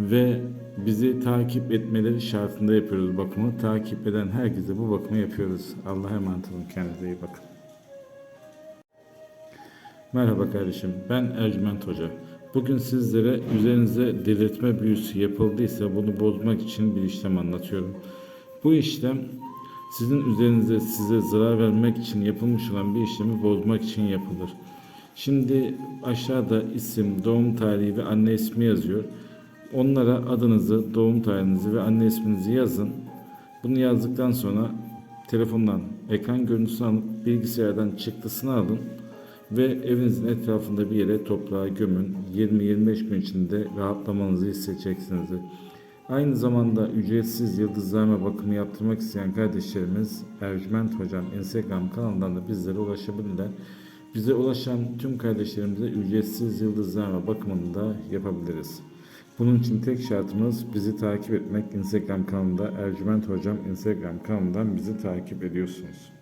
Ve bizi takip etmeleri şartında yapıyoruz bakımı. Takip eden herkese bu bakımı yapıyoruz. Allah'a emanet olun. Kendinize iyi bakın. Merhaba kardeşim, ben Ercüment Hoca. Bugün sizlere üzerinize delirtme büyüsü yapıldıysa bunu bozmak için bir işlem anlatıyorum. Bu işlem sizin üzerinize size zarar vermek için yapılmış olan bir işlemi bozmak için yapılır. Şimdi aşağıda isim, doğum tarihi ve anne ismi yazıyor. Onlara adınızı, doğum tarihinizi ve anne isminizi yazın. Bunu yazdıktan sonra telefondan ekran görüntüsünü alıp bilgisayardan çıktısını alın ve evinizin etrafında bir yere toprağa gömün. 20-25 gün içinde rahatlamanızı hissedeceksiniz. Aynı zamanda ücretsiz yıldızlama bakımı yaptırmak isteyen kardeşlerimiz Ercüment Hocam Instagram kanalından da bizlere ulaşabilirler. Bize ulaşan tüm kardeşlerimize ücretsiz yıldızlama bakımını da yapabiliriz. Bunun için tek şartımız bizi takip etmek. Instagram kanalında Ercüment Hocam Instagram kanalından bizi takip ediyorsunuz.